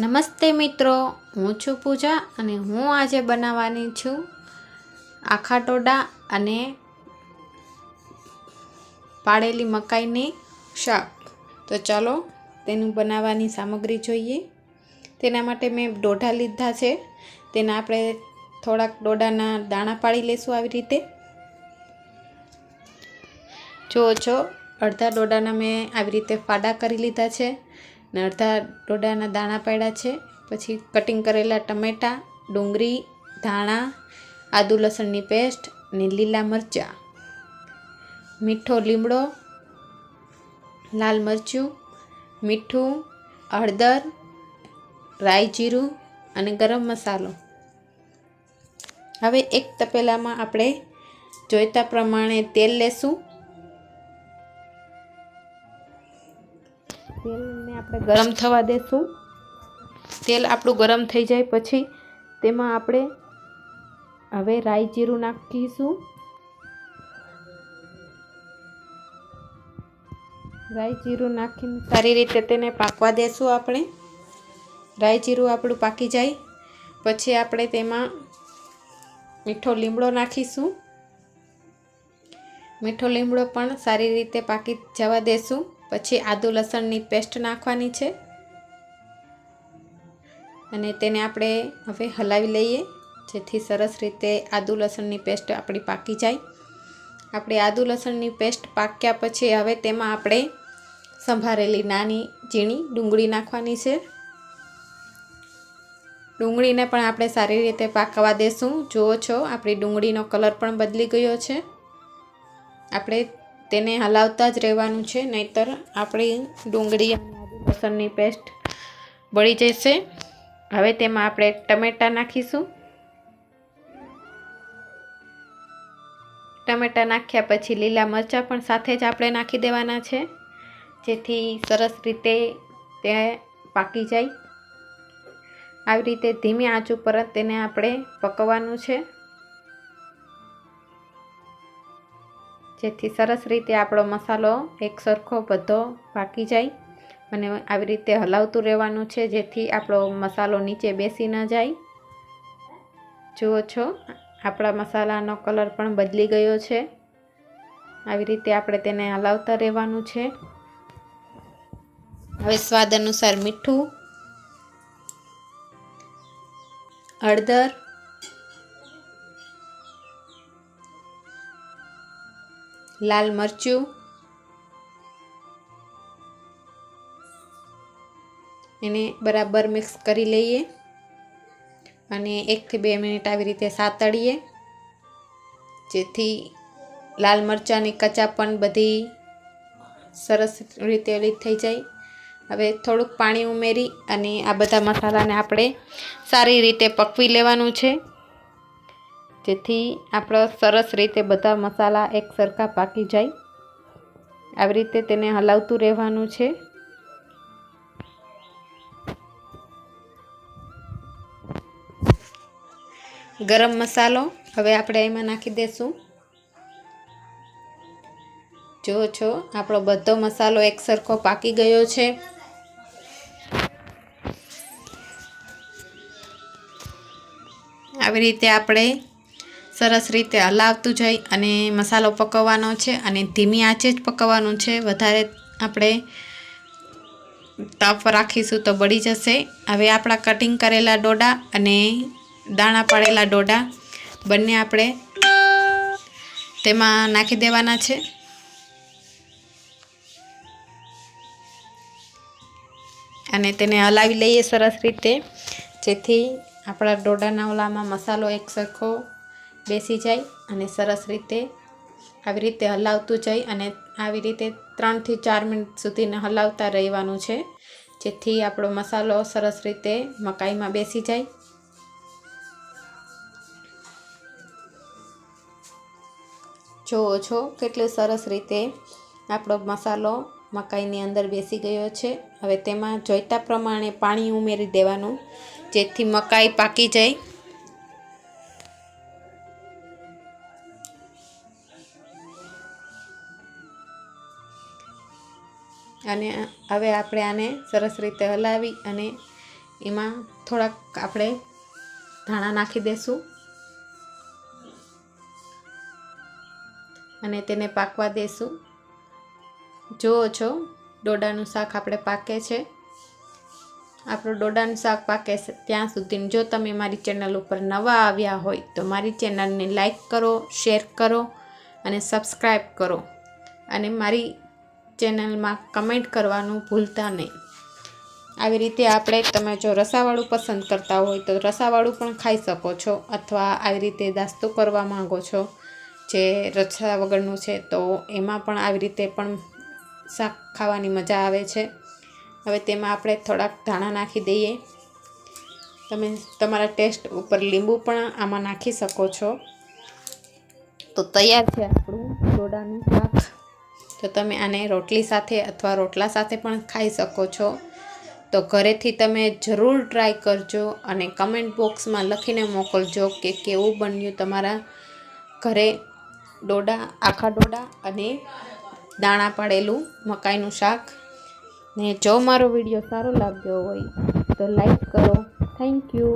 નમસ્તે મિત્રો, હું છું પૂજા અને હું આજે બનાવવાની છું આખા ટોડા અને પાળેલી મકાઈની શાક. તો ચાલો તેનું બનાવવાની સામગ્રી જોઈએ. તેના માટે મેં દોઢા લીધા છે. તેના આપણે થોડાક ડોડાના દાણા પાડી લેશું આવી રીતે. જુઓ છો, અડધા ડોડાના મેં આવી રીતે ફાડા કરી લીધા છે. ને અડધા ડોડાના દાણા પાડ્યા છે. પછી કટિંગ કરેલા ટમેટાં, ડુંગળી, ધાણા, આદુ લસણની પેસ્ટ ને લીલા મરચાં. મીઠો લીમડો, લાલ મરચું, મીઠું, હળદર, રાઈ જીરું અને ગરમ મસાલો. હવે એક તપેલામાં આપણે જોઈતા પ્રમાણે તેલ લેશું. તેલને આપણે ગરમ થવા દેશું. તેલ આપણું ગરમ થઈ જાય પછી તેમાં આપણે હવે રાઈ જીરું નાખીશું. રાઈ જીરું નાખીને સારી રીતે તેને પાકવા દેશું આપણે. રાઈ જીરું આપણું પાકી જાય. પછી આપણે તેમાં મીઠો લીમડો નાખીશું. મીઠો લીમડો પણ સારી રીતે પાકી જવા દેશું. પછી આદુ લસણની પેસ્ટ નાખવાની છે. અને તેને આપણે હવે હલાવી લઈએ, જેથી સરસ રીતે આદુ લસણની પેસ્ટ આપણી પાકી જાય. આપણે આદુ લસણની પેસ્ટ પાક્યા પછી હવે તેમાં આપણે સંભારેલી નાની ઝીણી ડુંગળી નાખવાની છે. ડુંગળીને પણ આપણે સારી રીતે પાકવા દેશું. જુઓ છો, આપણી ડુંગળીનો કલર પણ બદલી ગયો છે. આપણે તેને હલાવતા જ રહેવાનું છે, નહીતર આપણી ડુંગળી અને લસણની પેસ્ટ બળી જશે. હવે તેમાં આપણે ટમેટાં નાખીશું. ટમેટાં નાખ્યા પછી લીલા મરચાં પણ સાથે જ આપણે નાખી દેવાના છે, જેથી સરસ રીતે તે પાકી જાય. આવી રીતે ધીમી આંચ ઉપર તેને આપણે પકવવાનું છે. જેથી સરસ રીતે આપણો મસાલો એક સરખો બધો પાકી જાય અને આવી રીતે હલાવતું રહેવાનું છે જેથી આપણો મસાલો નીચે બેસી ન જાય. જુઓ છો, આપણા મસાલાનો કલર પણ બદલી ગયો છે. આવી રીતે આપણે તેને હલાવતા રહેવાનું છે. હવે સ્વાદ અનુસાર મીઠું, હળદર લાલ મરચું. એને બરાબર મિક્સ કરી લઈએ. અને એકથી બે મિનિટ આવી રીતે સાતળીએ. જેથી લાલ મરચાંની કચાપણ બધી સરસ રીતે ઓલી થઈ જાય. હવે થોડુંક પાણી ઉમેરી અને આ બધા મસાલાને આપણે સારી રીતે પકવી લેવાનું છે. જેથી આપણો સરસ રીતે બધા મસાલા એક સરખા પાકી જાય. આવી રીતે તેને હલાવતું રહેવાનું છે. ગરમ મસાલો હવે આપણે એમાં નાખી દઈશું જો છો, આપણો બધો મસાલો એક સરખો પાકી ગયો છે. આવી રીતે આપણે સરસ રીતે હલાવતું જઈ અને મસાલો પકવવાનો છે અને ધીમી આંચે જ પકવવાનું છે. વધારે આપણે તાપ રાખીશું તો બળી જશે. હવે આપણા કટિંગ કરેલા ડોડા અને દાણા પાડેલા ડોડા બંને આપણે તેમાં નાખી દેવાના છે. અને તેને હલાવી લઈએ સરસ રીતે. જેથી આપણા ડોડાના ઓલામાં મસાલો એક સરખો બેસી જાય અને સરસ રીતે આવી રીતે હલાવતું જઈ અને આવી રીતે ત્રણથી ચાર મિનિટ સુધીને હલાવતા રહેવાનું છે. જેથી આપણો મસાલો સરસ રીતે મકાઈમાં બેસી જાય. જુઓ છો કેટલો સરસ રીતે આપણો મસાલો મકાઈની અંદર બેસી ગયો છે. હવે તેમાં જોઈતા પ્રમાણે પાણી ઉમેરી દેવાનું, જેથી મકાઈ પાકી જાય. અને હવે આપણે આને સરસ રીતે હલાવી અને એમાં થોડાક આપણે ધાણા નાખી દેશું. અને તેને પાકવા દેશું. જુઓ છો, ડોડાનું શાક આપણે પાકે છે. આપણું ડોડાનું શાક પાકે છે ત્યાં સુધી. જો તમે મારી ચેનલ ઉપર નવા આવ્યા હોય તો મારી ચેનલને લાઈક કરો, શેર કરો અને સબસ્ક્રાઈબ કરો. અને મારી ચેનલમાં કમેન્ટ કરવાનું ભૂલતા નહીં. આવી રીતે આપણે તમે જો રસાવાળું પસંદ કરતા હોય તો રસાવાળું પણ ખાઈ શકો છો અથવા આવી રીતે નાસ્તો કરવા માંગો છો જે રસા વગરનું છે તો એમાં પણ આવી રીતે પણ શાક ખાવાની મજા આવે છે. હવે તેમાં આપણે થોડાક ધાણા નાખી દઈએ. તમે તમારા ટેસ્ટ ઉપર લીંબુ પણ આમાં નાખી શકો છો. તો તૈયાર છે આપણું ડોડાનું શાક. તો તમે આને રોટલી સાથે અથવા રોટલા સાથે પણ ખાઈ શકો છો. તો ઘરેથી તમે જરૂર ટ્રાય કરજો અને કમેન્ટ બોક્સમાં લખીને મોકલજો કે કેવું બન્યું તમારા ઘરે ડોડા, આખા ડોડા અને દાણા પાડેલું મકાઈનું શાક. ને જો મારો વીડિયો સારો લાગ્યો હોય તો લાઈક કરો. Thank you.